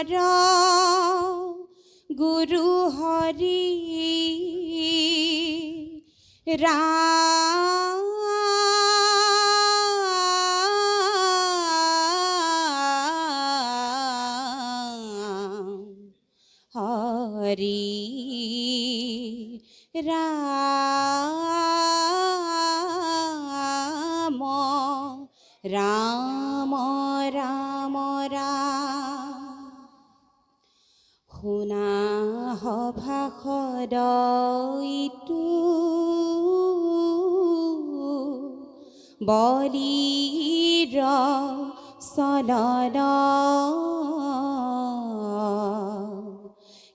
হারা গুরু হরি রাম। হরি রাম রাম। খরাইটু বলিরা সালারা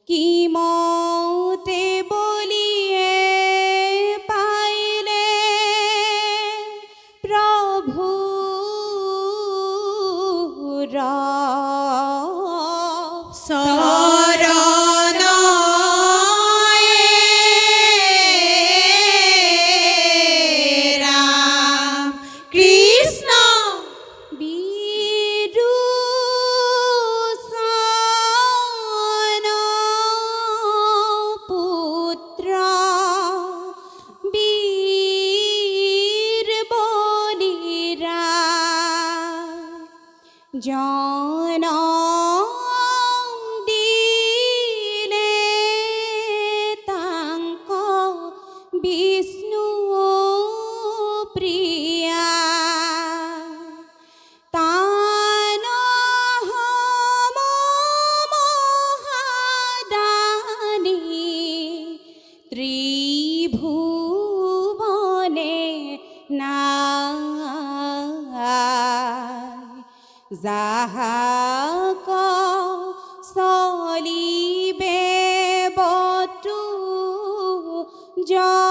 কি মতে বলিয়ে পাইলে প্রভু রা John. জয়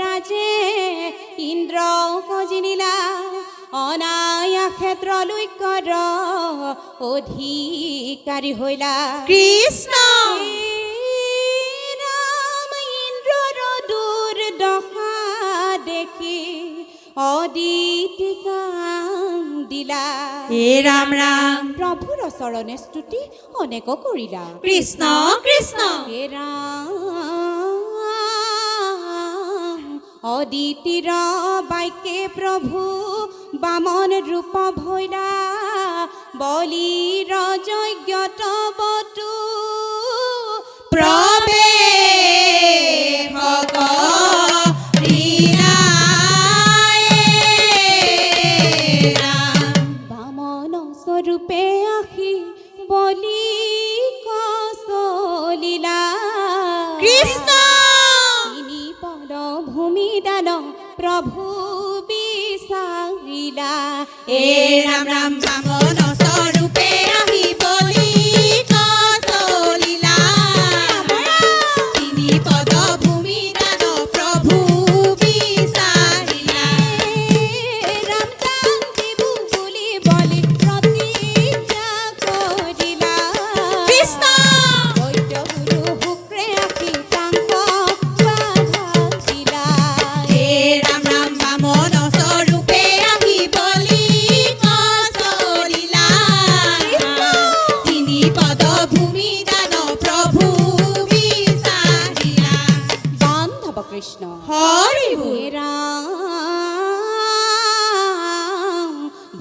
ৰাজে ইন্দ্ৰ কজিনিলা অনায়া ক্ষেত্ৰলৈ কৰ অধিকাৰী হৈলা কৃষ্ণ! ৰাম ইন্দ্ৰৰ দুৰ্দশা দেখি অদিতি দিলা। হে ৰাম ৰাম প্ৰভুৰ চৰণে স্তুতি অনেক কৰিলা কৃষ্ণ কৃষ্ণ। হে ৰাম অদিতিৰ বাইকে প্রভু বামন রূপ ভৈরা বলিৰ যজ্ঞত বটু প্ৰৱেশ হে ৰাম ৰাম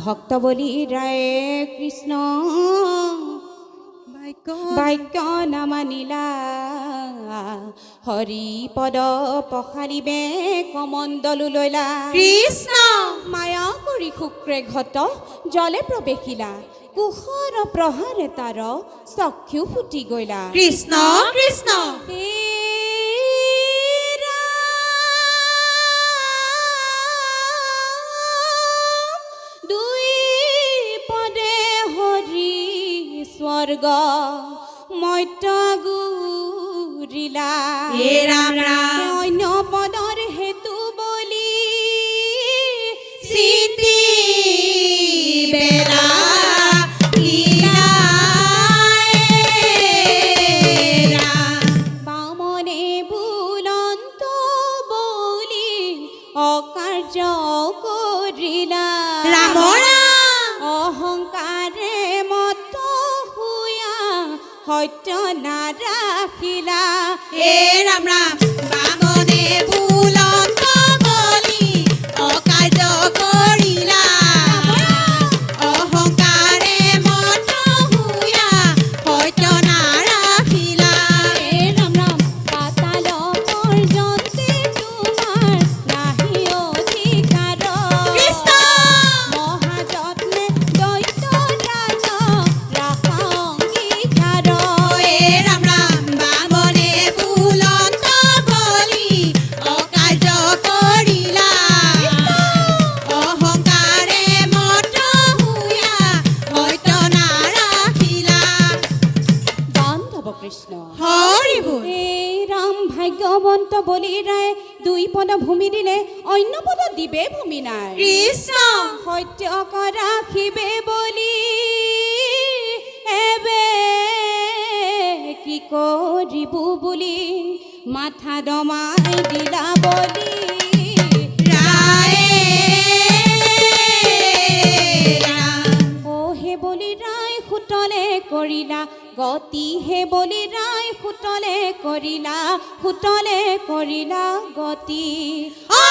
ভক্ত বলি ৰায়ে কৃষ্ণ বাক্য নামানিলা হৰি পদ পখালিবে কমণ্ডলো লৈলা কৃষ্ণ! মায়া কৰি শুক্ৰে ঘট জলে প্ৰৱেশিলা কুশৰ প্ৰহাৰে তাৰ চক্ষু ফুটি গৈলা কৃষ্ণ কৃষ্ণ! স্বৰ্গ মত্য গুৰিলা সত্য না রাখিলা। এ রাম বামনে ভাগ্যৱন্ত বলি ৰায় দুই পদ ভূমি দিলে অন্য পদ দিবে ভূমি নাই। কৃষ্ণ। সত্য ৰাখিবে বলি এবে কি কৰিবু বুলি? মাথা দমাই দিলা বলি। কৰিলা গতি হে বলি রায় সুতলে কৰিলা সুতলে কৰিলা গতি। ও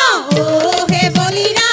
হে বলিৰা